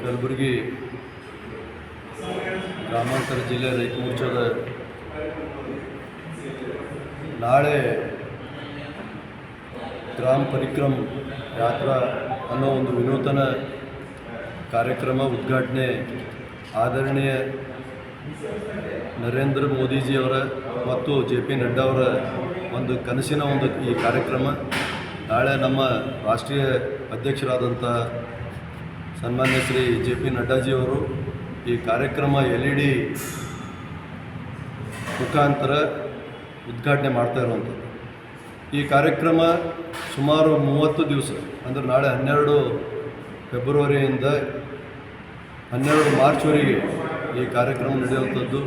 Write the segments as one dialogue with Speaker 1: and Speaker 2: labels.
Speaker 1: ಕಲಬುರಗಿ ಗ್ರಾಮಾಂತರ ಜಿಲ್ಲೆ ರೈತ ಮೋರ್ಚಾದ ನಾಳೆ ಗ್ರಾಮ ಪರಿಕ್ರಮ ಯಾತ್ರಾ ಅನ್ನೋ ಒಂದು ವಿನೂತನ ಕಾರ್ಯಕ್ರಮ ಉದ್ಘಾಟನೆ ಆದರಣೀಯ ನರೇಂದ್ರ ಮೋದಿಜಿಯವರ ಮತ್ತು ಜೆ ಪಿ ನಡ್ಡಾ ಅವರ ಒಂದು ಕನಸಿನ ಒಂದು ಈ ಕಾರ್ಯಕ್ರಮ. ನಾಳೆ ನಮ್ಮ ರಾಷ್ಟ್ರೀಯ ಅಧ್ಯಕ್ಷರಾದಂಥ ಸನ್ಮಾನ್ಯ ಶ್ರೀ ಜೆ ಪಿ ನಡ್ಡಾಜಿಯವರು ಈ ಕಾರ್ಯಕ್ರಮ ಎಲ್ ಇ ಡಿ ಮುಖಾಂತರ ಉದ್ಘಾಟನೆ ಮಾಡ್ತಾ ಇರುವಂಥದ್ದು. ಈ ಕಾರ್ಯಕ್ರಮ ಸುಮಾರು ಮೂವತ್ತು ದಿವಸ, ಅಂದರೆ ನಾಳೆ ಹನ್ನೆರಡು ಫೆಬ್ರವರಿಯಿಂದ ಹನ್ನೆರಡು ಮಾರ್ಚ್ವರೆಗೆ ಈ ಕಾರ್ಯಕ್ರಮ ನಡೆಯುವಂಥದ್ದು.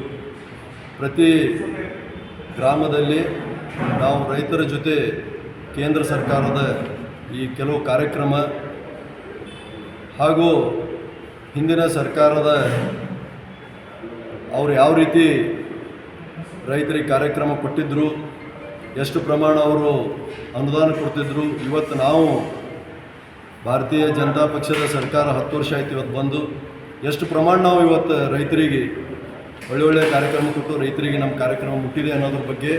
Speaker 1: ಪ್ರತಿ ಗ್ರಾಮದಲ್ಲಿ ನಾವು ರೈತರ ಜೊತೆ ಕೇಂದ್ರ ಸರ್ಕಾರದ ಈ ಕೆಲವು ಕಾರ್ಯಕ್ರಮ ಹಾಗೂ ಹಿಂದಿನ ಸರ್ಕಾರದ ಅವರು ಯಾವ ರೀತಿ ರೈತರಿಗೆ ಕಾರ್ಯಕ್ರಮ ಕೊಟ್ಟಿದ್ದರು ಎಷ್ಟು ಪ್ರಮಾಣ ಅವರು ಅನುದಾನ ಕೊಡ್ತಿದ್ರು, ಇವತ್ತು ನಾವು ಭಾರತೀಯ ಜನತಾ ಪಕ್ಷದ ಸರ್ಕಾರ ಹತ್ತು ವರ್ಷ ಆಯ್ತು ಇವತ್ತು ಬಂದು, ಎಷ್ಟು ಪ್ರಮಾಣ ನಾವು ಇವತ್ತು ರೈತರಿಗೆ ಒಳ್ಳೊಳ್ಳೆ ಕಾರ್ಯಕ್ರಮ ಕೊಟ್ಟು ರೈತರಿಗೆ ನಮ್ಮ ಕಾರ್ಯಕ್ರಮ ಮುಟ್ಟಿದೆ ಅನ್ನೋದ್ರ ಬಗ್ಗೆ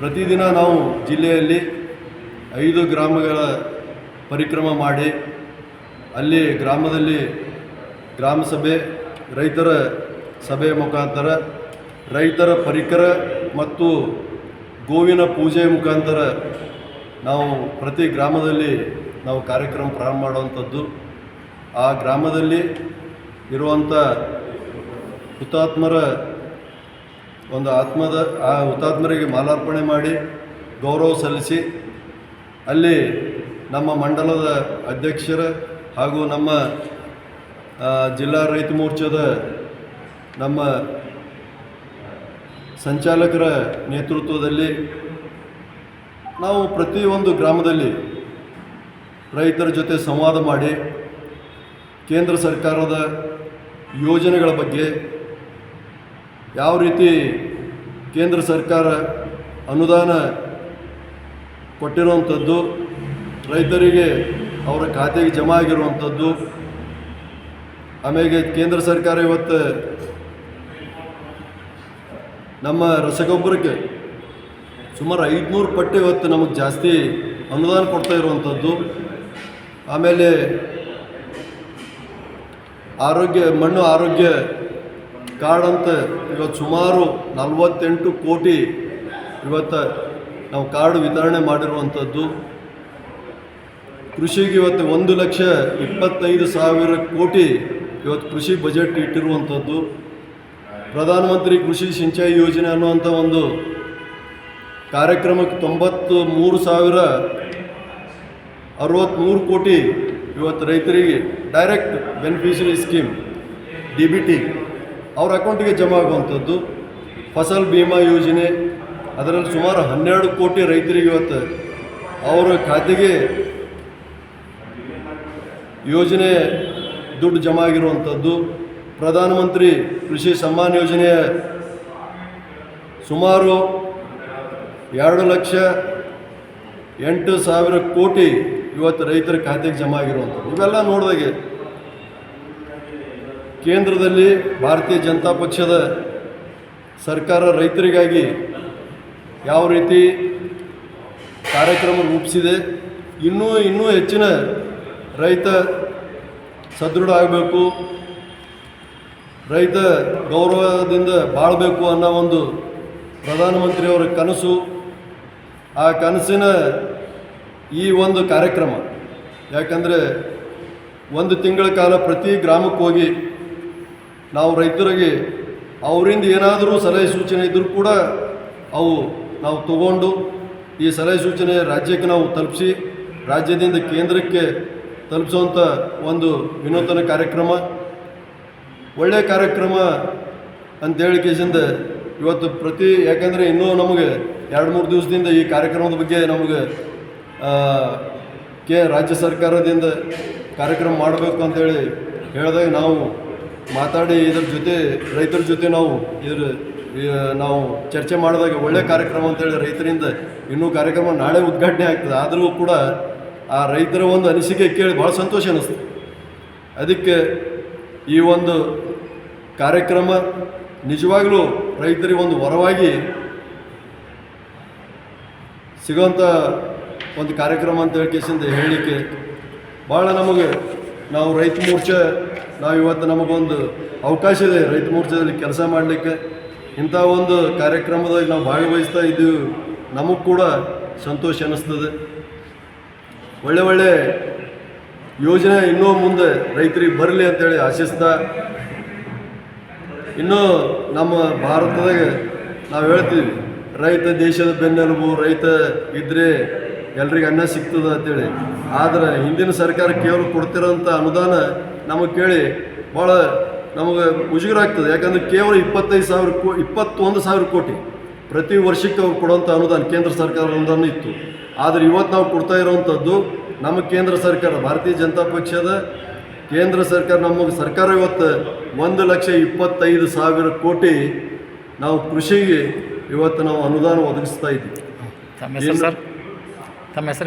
Speaker 1: ಪ್ರತಿದಿನ ನಾವು ಜಿಲ್ಲೆಯಲ್ಲಿ ಐದು ಗ್ರಾಮಗಳ ಪರಿಕ್ರಮ ಮಾಡಿ ಅಲ್ಲಿ ಗ್ರಾಮದಲ್ಲಿ ಗ್ರಾಮ ಸಭೆ, ರೈತರ ಸಭೆಯ ಮುಖಾಂತರ ರೈತರ ಪರಿಕರ ಮತ್ತು ಗೋವಿನ ಪೂಜೆ ಮುಖಾಂತರ ನಾವು ಪ್ರತಿ ಗ್ರಾಮದಲ್ಲಿ ನಾವು ಕಾರ್ಯಕ್ರಮ ಪ್ರಾರಂಭ ಮಾಡುವಂಥದ್ದು. ಆ ಗ್ರಾಮದಲ್ಲಿ ಇರುವಂಥ ಹುತಾತ್ಮರ ಒಂದು ಆತ್ಮದ, ಆ ಹುತಾತ್ಮರಿಗೆ ಮಾಲಾರ್ಪಣೆ ಮಾಡಿ ಗೌರವ ಸಲ್ಲಿಸಿ ಅಲ್ಲಿ ನಮ್ಮ ಮಂಡಲದ ಅಧ್ಯಕ್ಷರ ಹಾಗೂ ನಮ್ಮ ಜಿಲ್ಲಾ ರೈತ ಮೋರ್ಚಾದ ನಮ್ಮ ಸಂಚಾಲಕರ ನೇತೃತ್ವದಲ್ಲಿ ನಾವು ಪ್ರತಿಯೊಂದು ಗ್ರಾಮದಲ್ಲಿ ರೈತರ ಜೊತೆ ಸಂವಾದ ಮಾಡಿ ಕೇಂದ್ರ ಸರ್ಕಾರದ ಯೋಜನೆಗಳ ಬಗ್ಗೆ ಯಾವ ರೀತಿ ಕೇಂದ್ರ ಸರ್ಕಾರ ಅನುದಾನ ಕೊಟ್ಟಿರುವಂಥದ್ದು ರೈತರಿಗೆ ಅವರ ಖಾತೆಗೆ ಜಮಾ ಆಗಿರುವಂಥದ್ದು. ಆಮೇಲೆ ಕೇಂದ್ರ ಸರ್ಕಾರ ಇವತ್ತು ನಮ್ಮ ರಸಗೊಬ್ಬರಕ್ಕೆ ಸುಮಾರು ಐದುನೂರು ಪಟ್ಟು ಇವತ್ತು ನಮಗೆ ಜಾಸ್ತಿ ಅನುದಾನ ಕೊಡ್ತಾ ಇರುವಂಥದ್ದು. ಆಮೇಲೆ ಆರೋಗ್ಯ, ಮಣ್ಣು ಆರೋಗ್ಯ ಕಾರ್ಡ್ ಅಂತ ಇವತ್ತು ಸುಮಾರು ನಲವತ್ತೆಂಟು ಕೋಟಿ ಇವತ್ತು ನಾವು ಕಾರ್ಡ್ ವಿತರಣೆ ಮಾಡಿರುವಂಥದ್ದು. ಕೃಷಿಗೆ ಇವತ್ತು ಒಂದು ಲಕ್ಷ ಇಪ್ಪತ್ತೈದು ಸಾವಿರ ಕೋಟಿ ಇವತ್ತು ಕೃಷಿ ಬಜೆಟ್ ಇಟ್ಟಿರುವಂಥದ್ದು. ಪ್ರಧಾನಮಂತ್ರಿ ಕೃಷಿ ಸಿಂಚಾಯಿ ಯೋಜನೆ ಅನ್ನುವಂಥ ಒಂದು ಕಾರ್ಯಕ್ರಮಕ್ಕೆ ತೊಂಬತ್ತು ಮೂರು ಸಾವಿರ ಅರವತ್ತ್ಮೂರು ಕೋಟಿ ಇವತ್ತು ರೈತರಿಗೆ direct beneficiary scheme D B T ಅವ್ರ ಅಕೌಂಟಿಗೆ ಜಮಾ ಆಗುವಂಥದ್ದು. ಫಸಲ್ ಭೀಮಾ ಯೋಜನೆ, ಅದರಲ್ಲಿ ಸುಮಾರು ಹನ್ನೆರಡು ಕೋಟಿ ರೈತರಿಗೆ ಇವತ್ತು ಅವರ ಖಾತೆಗೆ ಯೋಜನೆ ದುಡ್ಡು ಜಮಾ ಆಗಿರುವಂಥದ್ದು. ಪ್ರಧಾನಮಂತ್ರಿ ಕೃಷಿ ಸಮ್ಮಾನ್ ಯೋಜನೆಯ ಸುಮಾರು ಎರಡು ಲಕ್ಷ ಎಂಟು ಸಾವಿರ ಕೋಟಿ ಇವತ್ತು ರೈತರ ಖಾತೆಗೆ ಜಮಾ ಆಗಿರುವಂಥದ್ದು. ಇವೆಲ್ಲ ನೋಡಿದಾಗೆ ಕೇಂದ್ರದಲ್ಲಿ ಭಾರತೀಯ ಜನತಾ ಪಕ್ಷದ ಸರ್ಕಾರ ರೈತರಿಗಾಗಿ ಯಾವ ರೀತಿ ಕಾರ್ಯಕ್ರಮ ರೂಪಿಸಿದೆ. ಇನ್ನೂ ಇನ್ನೂ ಹೆಚ್ಚಿನ ರೈತ ಸದೃಢ ಆಗಬೇಕು ರೈತ ಗೌರವದಿಂದ ಬಾಳಬೇಕು ಅನ್ನೋ ಒಂದು ಪ್ರಧಾನಮಂತ್ರಿಯವರ ಕನಸು. ಆ ಕನಸಿನ ಈ ಒಂದು ಕಾರ್ಯಕ್ರಮ, ಯಾಕಂದರೆ ಒಂದು ತಿಂಗಳ ಕಾಲ ಪ್ರತಿ ಗ್ರಾಮಕ್ಕೆ ಹೋಗಿ ನಾವು ರೈತರಿಗೆ ಅವರಿಂದ ಏನಾದರೂ ಸಲಹೆ ಸೂಚನೆ ಇದ್ದರೂ ಕೂಡ ಅವು ನಾವು ತಗೊಂಡು ಈ ಸಲಹೆ ಸೂಚನೆ ರಾಜ್ಯಕ್ಕೆ ನಾವು ತಲುಪಿಸಿ, ರಾಜ್ಯದಿಂದ ಕೇಂದ್ರಕ್ಕೆ ತಲುಪಿಸುವಂಥ ಒಂದು ವಿನೂತನ ಕಾರ್ಯಕ್ರಮ. ಒಳ್ಳೆಯ ಕಾರ್ಯಕ್ರಮ ಅಂತೇಳಿ ಕೇಸಿಂದ ಇವತ್ತು ಪ್ರತಿ, ಯಾಕಂದರೆ ಇನ್ನೂ ನಮಗೆ ಎರಡು ಮೂರು ದಿವಸದಿಂದ ಈ ಕಾರ್ಯಕ್ರಮದ ಬಗ್ಗೆ ನಮಗೆ ಕೆ ರಾಜ್ಯ ಸರ್ಕಾರದಿಂದ ಕಾರ್ಯಕ್ರಮ ಮಾಡಬೇಕು ಅಂತೇಳಿ ಹೇಳಿದಾಗ ನಾವು ಮಾತಾಡಿ ಇದ್ರ ಜೊತೆ, ರೈತರ ಜೊತೆ ನಾವು ಇದ್ರ ನಾವು ಚರ್ಚೆ ಮಾಡಿದಾಗ ಒಳ್ಳೆಯ ಕಾರ್ಯಕ್ರಮ ಅಂತೇಳಿ ರೈತರಿಂದ ಇನ್ನೂ ಕಾರ್ಯಕ್ರಮ ನಾಳೆ ಉದ್ಘಾಟನೆ ಆಗ್ತದೆ. ಆದರೂ ಕೂಡ ಆ ರೈತರ ಒಂದು ಅನಿಸಿಕೆ ಕೇಳಿ ಭಾಳ ಸಂತೋಷ ಅನ್ನಿಸ್ತು. ಅದಕ್ಕೆ ಈ ಒಂದು ಕಾರ್ಯಕ್ರಮ ನಿಜವಾಗಲೂ ರೈತರಿಗೆ ಒಂದು ವರವಾಗಿ ಸಿಗೋಂಥ ಒಂದು ಕಾರ್ಯಕ್ರಮ ಅಂತ ಹೇಳ್ಕೇಸಿಂದ ಹೇಳಲಿಕ್ಕೆ ಭಾಳ ನಮಗೆ ನಾವು ರೈತ ಮೋರ್ಚಾ ನಾವು ಇವತ್ತು ನಮಗೊಂದು ಅವಕಾಶ ಇದೆ ರೈತ ಮೋರ್ಚಾದಲ್ಲಿ ಕೆಲಸ ಮಾಡಲಿಕ್ಕೆ. ಇಂಥ ಒಂದು ಕಾರ್ಯಕ್ರಮದಲ್ಲಿ ನಾವು ಭಾಗವಹಿಸ್ತಾ ಇದ್ದೀವಿ. ನಮಗೆ ಕೂಡ ಸಂತೋಷ ಅನ್ನಿಸ್ತದೆ. ಒಳ್ಳೆ ಒಳ್ಳೆ ಯೋಜನೆ ಇನ್ನೂ ಮುಂದೆ ರೈತರಿಗೆ ಬರಲಿ ಅಂತೇಳಿ ಆಶಿಸ್ತಾ, ಇನ್ನೂ ನಮ್ಮ ಭಾರತದಾಗ ನಾವು ಹೇಳ್ತೀವಿ, ರೈತ ದೇಶದ ಬೆನ್ನೆಲುಬು, ರೈತ ಇದ್ರೆ ಎಲ್ರಿಗೂ ಅನ್ನ ಸಿಗ್ತದೆ ಅಂತೇಳಿ. ಆದರೆ ಹಿಂದಿನ ಸರ್ಕಾರ ಕೇವಲ ಕೊಡ್ತಿರೋಂಥ ಅನುದಾನ ನಮಗೆ ಕೇಳಿ ಭಾಳ ನಮಗೆ ಮುಜುಗರ ಯಾಕಂದರೆ ಕೇವಲ ಇಪ್ಪತ್ತೈದು ಸಾವಿರ ಕೋ, ಇಪ್ಪತ್ತೊಂದು ಸಾವಿರ ಕೋಟಿ ಪ್ರತಿ ವರ್ಷಕ್ಕೆ ಅವ್ರು ಕೊಡುವಂಥ ಅನುದಾನ ಕೇಂದ್ರ ಸರ್ಕಾರದ ಅನುದಾನ ಇತ್ತು. ಆದರೆ ಇವತ್ತು ನಾವು ಕೊಡ್ತಾ ಇರೋವಂಥದ್ದು ನಮ್ಮ ಕೇಂದ್ರ ಸರ್ಕಾರ ಭಾರತೀಯ ಜನತಾ ಪಕ್ಷದ ಕೇಂದ್ರ ಸರ್ಕಾರ ನಮ್ಮ ಸರ್ಕಾರ ಇವತ್ತು ಒಂದು ಲಕ್ಷ ಇಪ್ಪತ್ತೈದು ಸಾವಿರ ಕೋಟಿ ನಾವು ಕೃಷಿಗೆ ಇವತ್ತು ನಾವು ಅನುದಾನ ಒದಗಿಸ್ತಾ ಇದ್ದೀವಿ.
Speaker 2: ತಮ್ಮ ಹೆಸರು